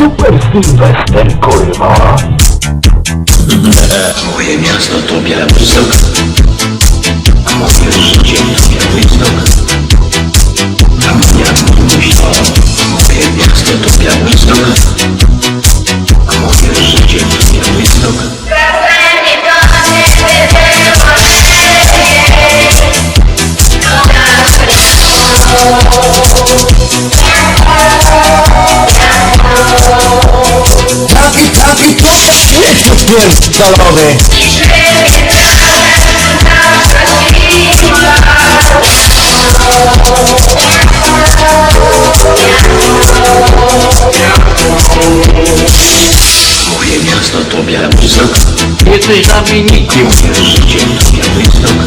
Supersylwester, kurwa! Moje miasto to biela brzuch. wiersz galowy. Moje miasto to Białystok Nie ty za wynikiem, życiem to Białystok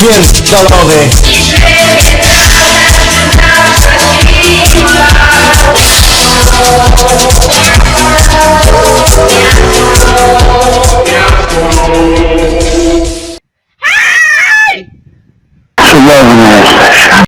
pierdolony Cudowny jesteś.